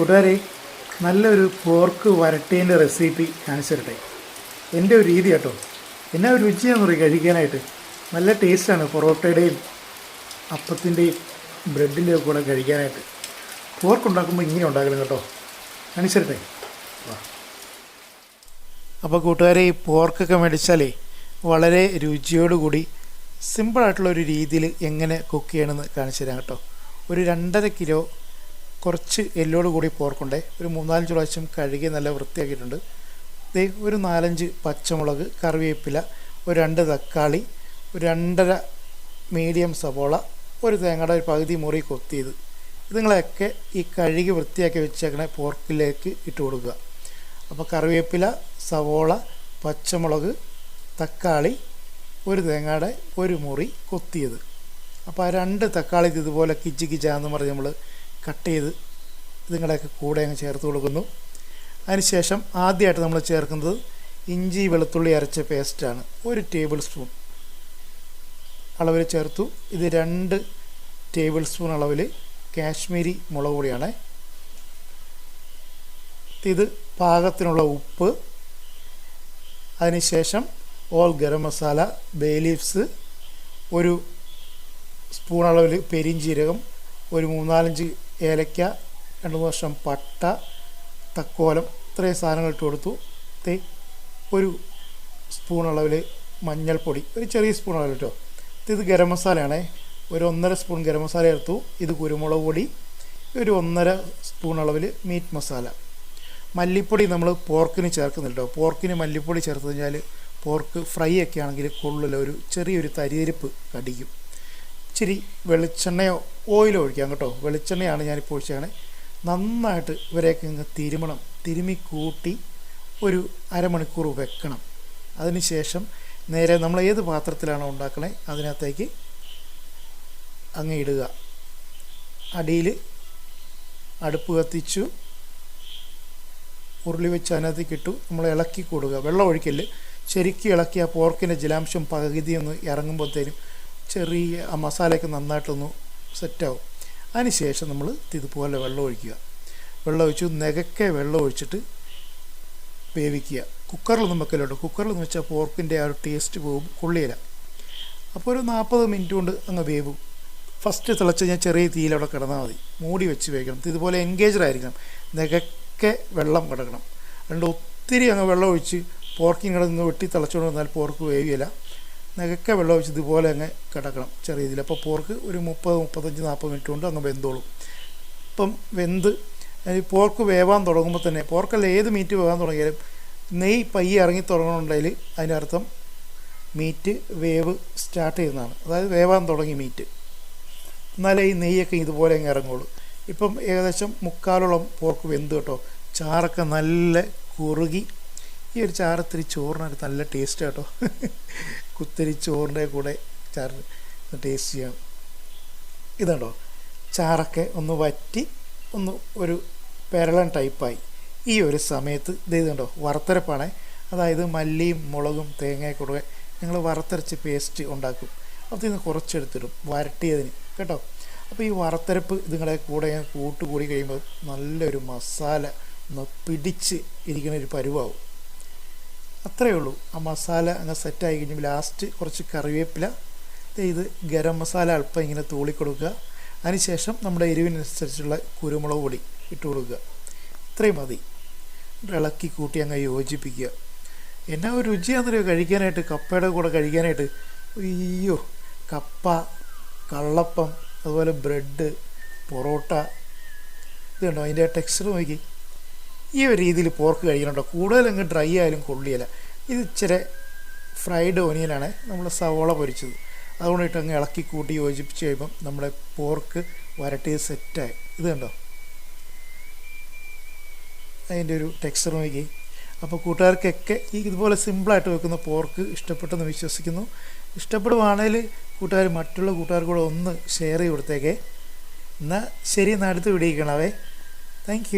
കൂട്ടുകാരെ നല്ലൊരു pork വരട്ടേന്റെ recipe കാണിച്ചു തരട്ടെ എന്റെ ഒരു രീതി കേട്ടോ. എന്നാ ഒരു രുചിയാണെന്ന് പറയും കഴിക്കാനായിട്ട്. നല്ല ടേസ്റ്റാണ് പൊറോട്ടയുടെയും അപ്പത്തിന്റെയും ബ്രെഡിന്റെയും കൂടെ കഴിക്കാനായിട്ട്. പോർക്ക് ഉണ്ടാക്കുമ്പോൾ ഇങ്ങനെ ഉണ്ടാക്കണം കേട്ടോ. കാണിച്ചു തരട്ടെ അപ്പോൾ കൂട്ടുകാരെ ഈ പോർക്കൊക്കെ മേടിച്ചാലേ വളരെ രുചിയോടുകൂടി സിമ്പിളായിട്ടുള്ള ഒരു രീതിയിൽ എങ്ങനെ കുക്ക് ചെയ്യണമെന്ന് കാണിച്ചു തരാം കേട്ടോ. ഒരു രണ്ടര കിലോ കുറച്ച് എല്ലോട് കൂടി പോർക്കുണ്ടേ. ഒരു മൂന്നാലഞ്ച് പ്രാവശ്യം കഴുകി നല്ല വൃത്തിയാക്കിയിട്ടുണ്ട്. ദേ ഒരു നാലഞ്ച് പച്ചമുളക് കറിവേപ്പില ഒരു രണ്ട് തക്കാളി ഒരു രണ്ടര മീഡിയം സവോള ഒരു തേങ്ങയുടെ ഒരു പകുതി മുറി കൊത്തിയത്. ഇതുങ്ങളെയൊക്കെ ഈ കഴുകി വൃത്തിയാക്കി വെച്ചേക്കണ പോർക്കിലേക്ക് ഇട്ട് കൊടുക്കുക. അപ്പോൾ കറിവേപ്പില സവോള പച്ചമുളക് തക്കാളി ഒരു തേങ്ങയുടെ ഒരു മുറി കൊത്തിയത്. അപ്പോൾ ആ രണ്ട് തക്കാളി ഇതുപോലെ കിച്ച് കിച്ചാന്ന് പറഞ്ഞ് നമ്മൾ കട്ട് ചെയ്ത് ഇതുങ്ങളെയൊക്കെ കൂടെ അങ്ങ് ചേർത്ത് കൊടുക്കുന്നു. അതിനുശേഷം ആദ്യമായിട്ട് നമ്മൾ ചേർക്കുന്നത് ഇഞ്ചി വെളുത്തുള്ളി അരച്ച പേസ്റ്റാണ്. ഒരു ടേബിൾ സ്പൂൺ അളവിൽ ചേർത്തു. ഇത് രണ്ട് ടേബിൾ സ്പൂൺ അളവിൽ കാശ്മീരി മുളക് പൊടിയാണ്. ഇത് പാകത്തിനുള്ള ഉപ്പ്. അതിനുശേഷം all garam masala bay leaves ഒരു സ്പൂൺ അളവിൽ പെരിഞ്ചീരകം ഒരു മൂന്നാലഞ്ച് ഏലക്ക രണ്ട് മൂന്ന് വർഷം പട്ട തക്കോലം ഇത്രയും സാധനങ്ങൾ ഇട്ട് കൊടുത്തു. തേ ഒരു സ്പൂൺ അളവിൽ മഞ്ഞൾപ്പൊടി ഒരു ചെറിയ സ്പൂൺ അളവിൽ കേട്ടോ ഇത് ഗരം മസാലയാണ്. ഒരു ഒന്നര സ്പൂൺ ഗരം മസാല ചേർത്തു. ഇത് കുരുമുളക് പൊടി ഒരു ഒന്നര സ്പൂൺ അളവിൽ മീറ്റ് മസാല. മല്ലിപ്പൊടി നമ്മൾ പോർക്കിന് ചേർക്കുന്നില്ല കേട്ടോ പോർക്കിന് മല്ലിപ്പൊടി ചേർത്ത് കഴിഞ്ഞാൽ പോർക്ക് ഫ്രൈ ഒക്കെ ആണെങ്കിൽ കൊള്ളില്ല. ഒരു ചെറിയൊരു തരിയരിപ്പ് കടിക്കും. ഇച്ചിരി വെളിച്ചെണ്ണയോ ഓയിലോ ഒഴിക്കാം കേട്ടോ. വെളിച്ചെണ്ണയാണ് ഞാനിപ്പോൾ ഒഴിച്ചാണ് നന്നായിട്ട് ഇവരെയൊക്കെ ഇങ്ങ് തിരുമണം. തിരുമി കൂട്ടി ഒരു അരമണിക്കൂർ വെക്കണം. അതിനുശേഷം നേരെ നമ്മൾ ഏത് പാത്രത്തിലാണോ ഉണ്ടാക്കണേ അതിനകത്തേക്ക് അങ്ങ് ഇടുക. അടിയിൽ അടുപ്പ് കത്തിച്ചു. ഉരുളി വെച്ച് അതിനകത്തേക്ക് ഇട്ടു. നമ്മൾ ഇളക്കി കൊടുക്കുക. വെള്ളം ഒഴിക്കൽ ശരിക്കും ഇളക്കി ആ പോർക്കിന്റെ ജലാംശം പകുതിയൊന്ന് ഇറങ്ങുമ്പോഴത്തേനും ചെറിയ ആ മസാലയൊക്കെ നന്നായിട്ടൊന്ന് സെറ്റാവും. അതിനുശേഷം നമ്മൾ ഇതുപോലെ വെള്ളം ഒഴിക്കുക. വെള്ളം ഒഴിച്ചു നെകക്കെ വെള്ളം ഒഴിച്ചിട്ട് വേവിക്കുക. കുക്കറിലൊന്നും കുക്കറിൽ എന്ന് വെച്ചാൽ പോർക്കിന്റെ ആ ഒരു ടേസ്റ്റ് പോകും. കൊള്ളിയില്ല അപ്പോൾ ഒരു നാൽപ്പത് മിനിറ്റ് കൊണ്ട് അങ്ങ് വേവും. ഫസ്റ്റ് തിളച്ച് കഴിഞ്ഞാൽ ചെറിയ തീയിലവിടെ കിടന്നാൽ മതി. മൂടി വെച്ച് വേവിക്കണം. ഇതുപോലെ എൻഗേജഡ് ആയിരിക്കണം. നെകക്കെ വെള്ളം കിടക്കണം. അതുകൊണ്ട് ഒത്തിരി അങ്ങ് വെള്ളം ഒഴിച്ച് പോർക്കിങ്ങനെ നിന്ന് വെട്ടി തിളച്ചുകൊണ്ട് വന്നാൽ പോർക്ക് വേവിയില്ല. നെകക്കെ വെള്ളം ഒഴിച്ച് ഇതുപോലെ അങ്ങ് കിടക്കണം ചെറിയ രീതിയിൽ. അപ്പോൾ പോർക്ക് ഒരു മുപ്പത് മുപ്പത്തഞ്ച് നാൽപ്പത് മിനിറ്റ് കൊണ്ട് അങ്ങ് വെന്തോളും. ഇപ്പം വെന്ത് ഈ പോർക്ക് വേവാൻ തുടങ്ങുമ്പോൾ തന്നെ പോർക്കല്ല ഏത് മീറ്റ് വേവാൻ തുടങ്ങിയാലും നെയ് പയ്യെ ഇറങ്ങി തുടങ്ങണമെന്നുണ്ടെങ്കിൽ അതിനർത്ഥം മീറ്റ് വേവ് സ്റ്റാർട്ട് ചെയ്യുന്നതാണ്. അതായത് വേവാൻ തുടങ്ങി മീറ്റ്. എന്നാലേ ഈ നെയ്യൊക്കെ ഇതുപോലെ അങ്ങ് ഇറങ്ങുള്ളൂ. ഇപ്പം ഏകദേശം മുക്കാലോളം പോർക്ക് വെന്ത് കേട്ടോ. ചാറൊക്കെ നല്ല കുറുകി ഈ ഒരു ചാറത്തിരി ചോറിനൊരു നല്ല ടേസ്റ്റ് കേട്ടോ. കുത്തിരി ചോറിന്റെ കൂടെ ചാറ് ടേസ്റ്റ് ചെയ്യാം. ഇതുണ്ടോ? ചാറൊക്കെ ഒന്ന് വറ്റി ഒന്ന് ഒരു പെരളൻ ടൈപ്പായി ഈ ഒരു സമയത്ത് ഇത് ഇതുണ്ടോ? വറുത്തരപ്പാണേ. അതായത് മല്ലിയും മുളകും തേങ്ങയും കൂടെ ഞങ്ങൾ വറുത്തരച്ച് പേസ്റ്റ് ഉണ്ടാക്കും. അപ്പോൾ നിന്ന് കുറച്ചെടുത്തിടും വരട്ടിയതിന്. കേട്ടോ? അപ്പോൾ ഈ വറുത്തരപ്പ് ഇതുങ്ങളെ കൂടെ ഞാൻ കൂട്ടുകൂടി കഴിയുമ്പോൾ നല്ലൊരു മസാല ഒന്ന് പിടിച്ച് ഇരിക്കുന്ന ഒരു പരുവാവും. അത്രയേ ഉള്ളൂ. ആ മസാല അങ്ങ് സെറ്റായി കഴിഞ്ഞ് ലാസ്റ്റ് കുറച്ച് കറിവേപ്പില. ഇത് ഗരം മസാല അല്പം ഇങ്ങനെ തൂളി കൊടുക്കുക. അതിനുശേഷം നമ്മുടെ എരിവിനനുസരിച്ചുള്ള കുരുമുളക് പൊടി ഇട്ട് കൊടുക്കുക. ഇത്രയും മതി. ഇളക്കി കൂട്ടി അങ്ങ് യോജിപ്പിക്കുക. എന്നാ ഒരു രുചിയാണെന്നറിയോ കഴിക്കാനായിട്ട് കപ്പയുടെ കൂടെ കഴിക്കാനായിട്ട്. അയ്യോ കപ്പ കള്ളപ്പം അതുപോലെ ബ്രെഡ് പൊറോട്ട. ഇത് കണ്ടോ? അതിന്റെ ടെക്സ്ചർ നോക്കി. ഈ ഒരു രീതിയിൽ പോർക്ക് കഴിക്കണുണ്ടോ? കൂടുതലങ്ങ് ഡ്രൈ ആയാലും കൊള്ളിയല്ല ഇത് ഇച്ചിരി ഫ്രൈഡ് ഓനിയനാണ് നമ്മൾ സവോള പൊരിച്ചത്. അതുകൊണ്ടിട്ട് അങ്ങ് ഇളക്കി കൂട്ടി യോജിപ്പിച്ച് കഴിയുമ്പം നമ്മുടെ പോർക്ക് വരട്ടി സെറ്റായി ഇത് കണ്ടോ? അതിന്റെ ഒരു ടെക്സ്ചർ നോക്കി അപ്പോൾ കൂട്ടുകാർക്കൊക്കെ ഈ ഇതുപോലെ സിമ്പിളായിട്ട് വെക്കുന്ന പോർക്ക് ഇഷ്ടപ്പെട്ടെന്ന് വിശ്വസിക്കുന്നു. ഇഷ്ടപ്പെടുവാണെങ്കിൽ കൂട്ടുകാർ മറ്റുള്ള കൂട്ടുകാർക്കൂടെ ഒന്ന് ഷെയർ ചെയ്ത് കൊടുത്തേക്കേ. എന്നാൽ ശരി എന്നാൽ അടുത്ത് വിടിയിക്കണവേ താങ്ക്